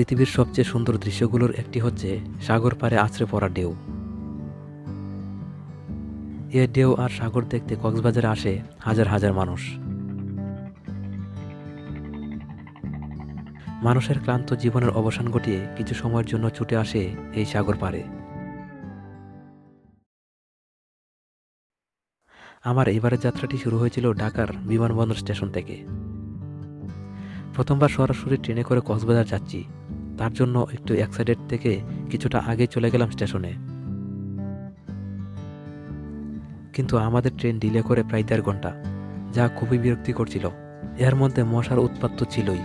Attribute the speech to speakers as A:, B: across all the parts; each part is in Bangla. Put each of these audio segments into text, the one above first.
A: পৃথিবীর সবচেয়ে সুন্দর দৃশ্যগুলোর একটি হচ্ছে সাগর পাড়ে আছড়ে পড়া ঢেউ। এ ঢেউ আর সাগর দেখতে কক্সবাজারে আসে হাজার হাজার মানুষ। মানুষের ক্লান্ত জীবনের অবসান ঘটিয়ে কিছু সময়ের জন্য ছুটে আসে এই সাগর পাড়ে। আমার এবারের যাত্রাটি শুরু হয়েছিল ঢাকার বিমানবন্দর স্টেশন থেকে। প্রথমবার সরাসরি ট্রেনে করে কক্সবাজার যাচ্ছি। তার জন্য একটু এক্সাইটেড থেকে কিছুটা আগে চলে গেলাম স্টেশনে। কিন্তু আমাদের ট্রেন ডিলে করে প্রায় দেড় ঘণ্টা যা খুবই বিরক্তি করছিল এর মধ্যে মশার উৎপাত তো ছিলই।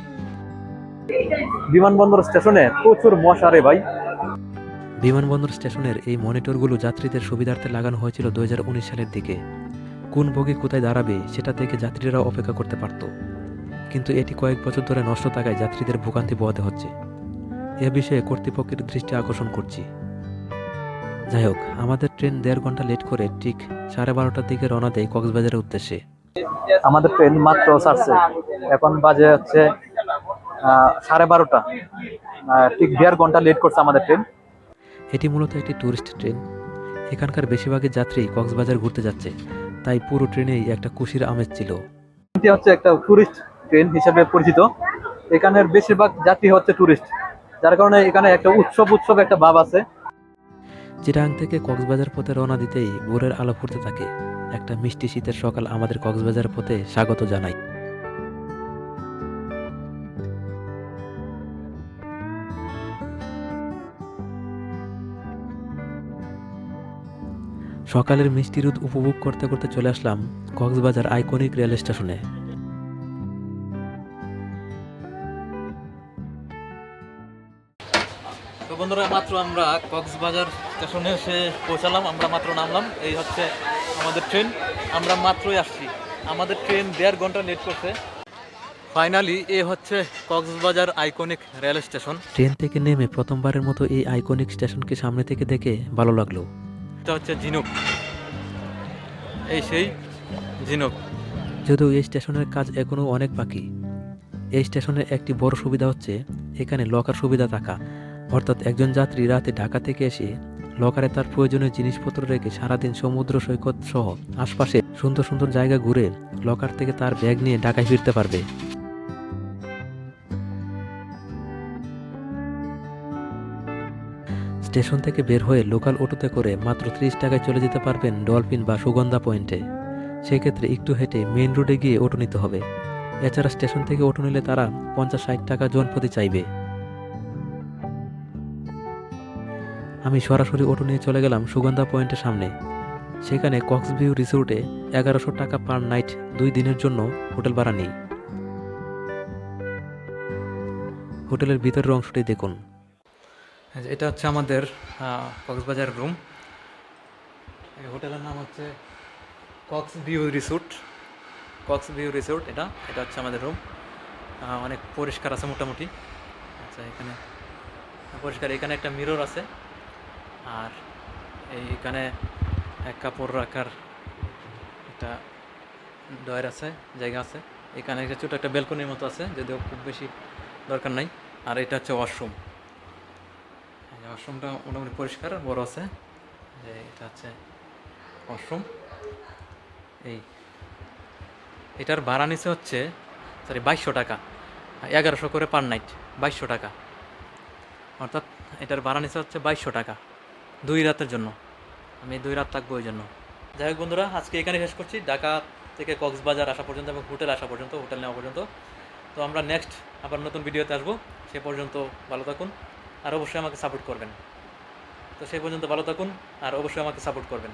B: বিমানবন্দর স্টেশনে প্রচুর মশা রে ভাই।
A: বিমানবন্দর স্টেশনের এই মনিটরগুলো যাত্রীদের সুবিধার্থে লাগানো হয়েছিল দুই হাজার উনিশ সালের দিকে। কোন বগি কোথায় দাঁড়াবে সেটা থেকে যাত্রীরা অপেক্ষা করতে পারত। কিন্তু এটি কয়েক বছর ধরে নষ্ট থাকায় যাত্রীদের ভোগান্তি পোহাতে হচ্ছে। এ বিষয়ে কর্তৃপক্ষের দৃষ্টি আকর্ষণ করছি। যাই হোক আমাদের ট্রেন দেড় ঘণ্টা লেট করে ঠিক সাড়ে বারোটার দিকে রওনা দেয় কক্সবাজারের উদ্দেশ্যে।
B: আমাদের ট্রেন মাত্র ছাড়ছে। এখন বাজে হচ্ছে সাড়ে বারোটা। ঠিক দেড় ঘণ্টা লেট করছে আমাদের ট্রেন।
A: এটি মূলত একটি ট্যুরিস্ট ট্রেন। এখানকার বেশিরভাগই যাত্রী কক্সবাজার ঘুরতে যাচ্ছে তাই পুরো ট্রেনেই একটা খুশির আমেজ ছিল।
B: হচ্ছে একটা ট্যুরিস্ট ট্রেন হিসেবে পরিচিত। এখানের বেশিরভাগ যাত্রী হচ্ছে ট্যুরিস্ট যার কারণে এখানে একটা উৎসব উৎসব একটা ভাব আছে।
A: চিটাং থেকে কক্সবাজার পথে রওনা দিতেই ভোরের আলো ফুটতে থাকে। একটা মিষ্টি শীতের সকাল আমাদের কক্সবাজার পথে স্বাগত জানাই। সকালের মিষ্টি রোদ উপভোগ করতে করতে চলে আসলাম কক্সবাজার আইকনিক রেল স্টেশনে।
C: তো বন্ধুরা মাত্র আমরা কক্সবাজার স্টেশনে এসে পৌঁছালাম আমরা মাত্র নামলাম। এই হচ্ছে আমাদের ট্রেন আমরা মাত্রই আসছি। আমাদের ট্রেন দেড় ঘণ্টা লেট করছে। ফাইনালি এ হচ্ছে Cox's Bazar iconic rail station
A: train থেকে নেমে প্রথমবারের মতো এই আইকনিক স্টেশনকে সামনে থেকে দেখে ভালো লাগল।
C: এটা হচ্ছে ঝিনুক। এই সেই ঝিনুক।
A: যদিও এই স্টেশনের কাজ এখনও অনেক বাকি। এই স্টেশনের একটি বড় সুবিধা হচ্ছে এখানে লকার সুবিধা থাকা। অর্থাৎ একজন যাত্রী রাতে ঢাকা থেকে এসে লকারে তার প্রয়োজনীয় জিনিসপত্র রেখে সারাদিন সমুদ্র সৈকত সহ আশপাশে সুন্দর সুন্দর জায়গা ঘুরে লকার থেকে তার ব্যাগ নিয়ে ঢাকায় ফিরতে পারবে। স্টেশন থেকে বের হয়ে লোকাল অটোতে করে মাত্র ত্রিশ টাকায় চলে যেতে পারবেন ডলফিন বা সুগন্ধা পয়েন্টে। সেক্ষেত্রে একটু হেঁটে মেন রোডে গিয়ে অটো নিতে হবে। এছাড়া স্টেশন থেকে অটো নিলে তারা পঞ্চাশ ষাট টাকা জন প্রতি চাইবে। আমি সরাসরি অটো নিয়ে চলে গেলাম সুগন্ধা পয়েন্টের সামনে। সেখানে কক্সভিউ রিসোর্টে এগারোশো টাকা পার নাইট দুই দিনের জন্য হোটেল ভাড়া নেই। হোটেলের ভিতরের অংশটি দেখুন।
C: এটা হচ্ছে আমাদের কক্সবাজার রুম এই হোটেলের নাম হচ্ছে Cox view resort. Cox view resort এটা এটা হচ্ছে আমাদের রুম অনেক পরিষ্কার আছে মোটামুটি। আচ্ছা এখানে, পরিষ্কার, এখানে একটা মিরর আছে। আর এই এখানে এক কাপড় রাখার একটা ডয়ের আছে, জায়গা আছে। এখানে একটা ছোটো একটা বেলকনির মতো আছে, যদিও খুব বেশি দরকার নাই। আর এটা হচ্ছে ওয়াশরুম। ওয়াশরুমটা মোটামুটি পরিষ্কার, বড় আছে। যে এটা হচ্ছে ওয়াশরুম। এই এটার ভাড়া নিচে হচ্ছে সরি বাইশশো টাকা। এগারোশো করে পার নাইট, বাইশশো টাকা। অর্থাৎ এটার ভাড়া নিচে হচ্ছে বাইশশো টাকা। দুই রাতের জন্য। আমি দুই রাত থাকব ওই জন্য। যাই হোক বন্ধুরা, আজকে এখানে শেষ করছি। ঢাকা থেকে কক্সবাজার আসা পর্যন্ত এবং হোটেল আসা পর্যন্ত, হোটেল নেওয়া পর্যন্ত। তো আমরা নেক্সট আবার নতুন ভিডিওতে আসব। সে পর্যন্ত ভালো থাকুন আর অবশ্যই আমাকে সাপোর্ট করবেন। তো সেই পর্যন্ত ভালো থাকুন আর অবশ্যই আমাকে সাপোর্ট করবেন।